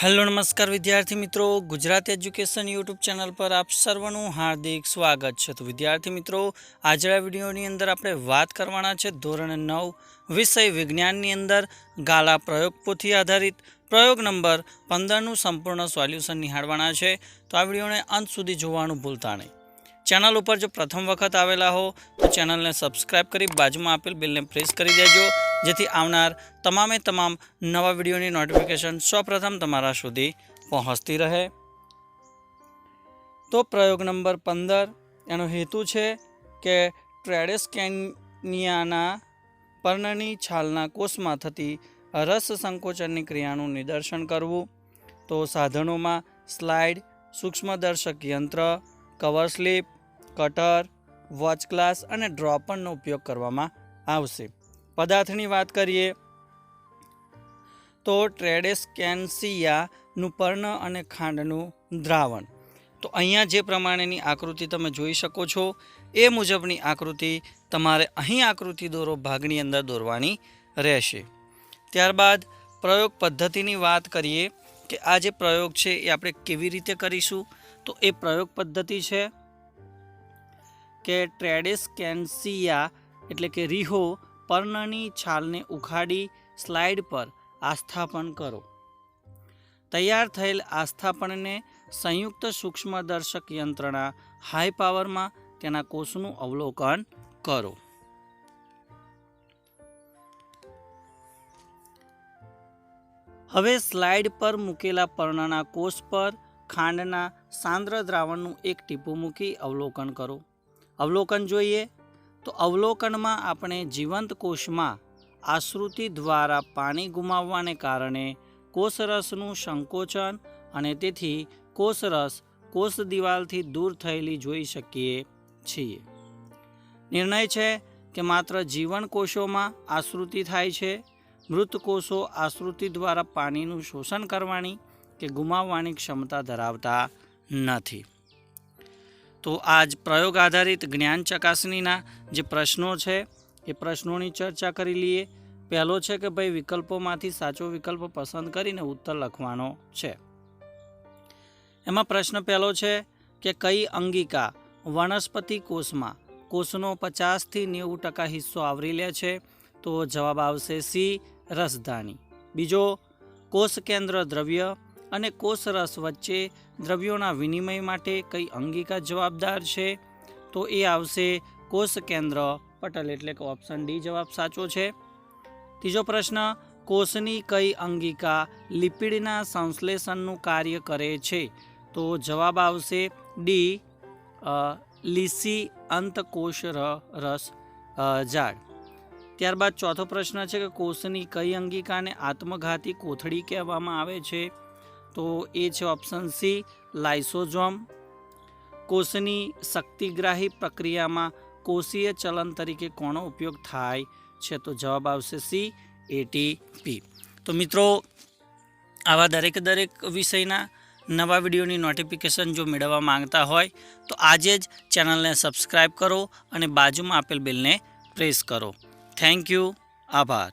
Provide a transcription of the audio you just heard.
Hello નમસ્કાર વિદ્યાર્થી મિત્રો. ગુજરાત એજ્યુકેશન યુટ્યુબ ચેનલ પર આપ સર્વનું હાર્દિક સ્વાગત છે. તો વિદ્યાર્થી મિત્રો, આજના વિડીયોની અંદર આપણે વાત કરવાના છે ધોરણ નવ, વિષય વિજ્ઞાનની અંદર ગાલા પ્રયોગ પોથી આધારિત. પ્રયોગ નંબર પંદરનું સંપૂર્ણ સોલ્યુશન નિહાળવાના છે. તો આ વિડીયોને અંત સુધી જોવાનું ભૂલતા નહીં. ચેનલ ઉપર જો પ્રથમ વખત આવેલા હો, તો ચેનલને સબસ્ક્રાઇબ કરી બાજુમાં આપેલ બિલને પ્રેસ કરી દેજો. જેથી આવનાર તમામે તમામ નવા વિડીયોની નોટિફિકેશન સૌપ્રથમ તમારા સુધી પહોંચતી રહે. તો પ્રયોગ નંબર પંદર, એનો હેતુ છે કે ટ્રેડેસ્કેનિયાના પર્ણની છાલના કોષમાં થતી રસ સંકોચનની ક્રિયાનું નિદર્શન કરવું. તો સાધનોમાં સ્લાઇડ, સૂક્ષ્મદર્શક યંત્ર, cover slip, cutter, watch glass અને ડ્રોપરનો ઉપયોગ કરવામાં આવશે. પદાર્થની વાત કરીએ તો ટ્રેડેસ્કેન્સિયાનું પર્ણ અને ખાંડનું દ્રાવણ. તો અહીંયા જે પ્રમાણેની આકૃતિ તમે જોઈ શકો છો, એ મુજબની આકૃતિ તમારે અહીં આકૃતિ દોરો ભાગની અંદર દોરવાની રહેશે. ત્યારબાદ પ્રયોગ પદ્ધતિની વાત કરીએ કે આ જે પ્રયોગ છે એ આપણે કેવી રીતે કરીશું? તો એ પ્રયોગ પદ્ધતિ છે કે ટ્રેડેસ્કેન્સિયા એટલે કે રીહો પર્ણની છાલને ઉખાડી સ્લાઇડ પર આસ્થાપન કરો. તૈયાર થયેલ આસ્થાપનને સંયુક્ત સૂક્ષ્મદર્શક યંત્રના હાઈ પાવરમાં તેના કોષનું અવલોકન કરો. હવે સ્લાઇડ પર મૂકેલા પર્ણના કોષ પર ખાંડના સાંદ્ર દ્રાવણનું એક ટીપું મૂકી અવલોકન કરો. અવલોકન જોઈએ તો અવલોકનમાં આપણે જીવંત કોષમાં આશ્રુતિ દ્વારા પાણી ગુમાવવાને કારણે કોષરસનું સંકોચન અને તેથી કોષરસ કોષ દિવાલથી દૂર થયેલી જોઈ શકીએ છીએ. નિર્ણય છે કે માત્ર જીવન કોષોમાં આશ્રુતિ થાય છે, મૃત કોષો આશ્રુતિ દ્વારા પાણીનું શોષણ કરવાની કે ગુમાવવાની ક્ષમતા ધરાવતા નથી. તો આજ પ્રયોગ આધારિત જ્ઞાન ચકાસણીના જે પ્રશ્નો છે, એ પ્રશ્નોની ચર્ચા કરી લઈએ. પહેલો છે કે ભાઈ વિકલ્પોમાંથી સાચો વિકલ્પ પસંદ કરીને ઉત્તર લખવાનો છે. એમાં પ્રશ્ન પહેલો છે કે કઈ અંગિકા વનસ્પતિ કોષમાં કોષનો પચાસથી નેવું ટકા હિસ્સો આવરી લે છે? તો જવાબ આવશે સી, રસધાની. બીજો કોષ કેન્દ્ર દ્રવ્ય અને કોષરસ વચ્ચે દ્રવ્યોના વિનિમય માટે કઈ અંગિકા જવાબદાર છે? તો એ આવશે કોષ કેન્દ્ર પટલ એટલે કે ઓપ્શન ડી જવાબ સાચો છે. ત્રીજો પ્રશ્ન, કોષની કઈ અંગિકા લિપિડના સંશ્લેષણનું કાર્ય કરે છે? તો જવાબ આવશે ડી લીસી અંતકોષ રસ ઝાડ ત્યારબાદ ચોથો પ્રશ્ન છે કે કોષની કઈ અંગિકાને આત્મઘાતી કોથળી કહેવામાં આવે છે? તો એ છે ઓપ્શન સી લાઇસોઝોમ કોષની શક્તિગ્રાહી પ્રક્રિયામાં કોષીય ચલન તરીકે કોનો ઉપયોગ થાય છે? તો જવાબ આવશે સી એટીપી તો મિત્રો, આવા દરેક દરેક વિષયના નવા વિડીયોની નોટિફિકેશન જો મેળવવા માંગતા હોય, તો આજે જ ચેનલને સબસ્ક્રાઈબ કરો અને બાજુમાં આપેલ બિલને પ્રેસ કરો. થેન્ક યુ આભાર.